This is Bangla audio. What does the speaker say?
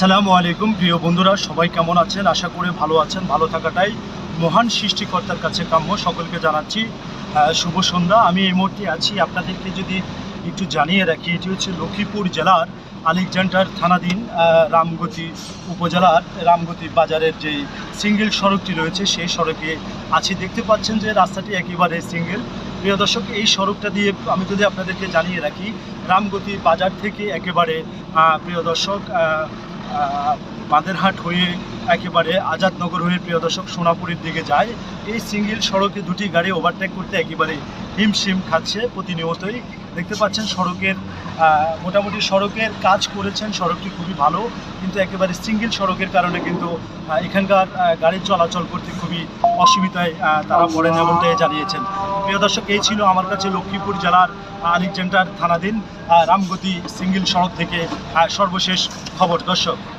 আসসালামু আলাইকুম, প্রিয় বন্ধুরা, সবাই কেমন আছেন? আশা করে ভালো আছেন, ভালো থাকাটাই মহান সৃষ্টিকর্তার কাছে কাম্য। সকলকে জানাচ্ছি শুভ সন্ধ্যা। আমি এই মুহূর্তে আছি আপনাদেরকে যদি একটু জানিয়ে রাখি, এটি হচ্ছে লক্ষ্মীপুর জেলার আলেকজান্ডার থানাধীন রামগতি উপজেলার, রামগতি বাজারের যে সিঙ্গেল সড়কটি রয়েছে, সেই সড়কে আছি। দেখতে পাচ্ছেন যে রাস্তাটি একেবারে সিঙ্গেল। প্রিয় দর্শক, এই সড়কটা দিয়ে আমি যদি আপনাদেরকে জানিয়ে রাখি, রামগতি বাজার থেকে একেবারে প্রিয় দর্শক uh, বাঁদেরহাট হয়ে একেবারে আজাদনগর হয়ে প্রিয় দর্শক সোনাপুরের দিকে যায়। এই সিঙ্গেল সড়কে দুটি গাড়ি ওভারটেক করতে একেবারে হিমশিম খাচ্ছে প্রতিনিয়তই। দেখতে পাচ্ছেন সড়কের মোটামুটি সড়কের কাজ করেছেন, সড়কটি খুবই ভালো, কিন্তু একেবারে সিঙ্গেল সড়কের কারণে কিন্তু এখানকার গাড়ি চলাচল করতে খুবই অসুবিধায় তারা পড়েন এমনটাই জানিয়েছেন। প্রিয় দর্শক, এই ছিল আমার কাছে লক্ষ্মীপুর জেলার আলেকজান্ডার থানাধীন রামগতি সিঙ্গেল সড়ক থেকে সর্বশেষ খবর। দর্শক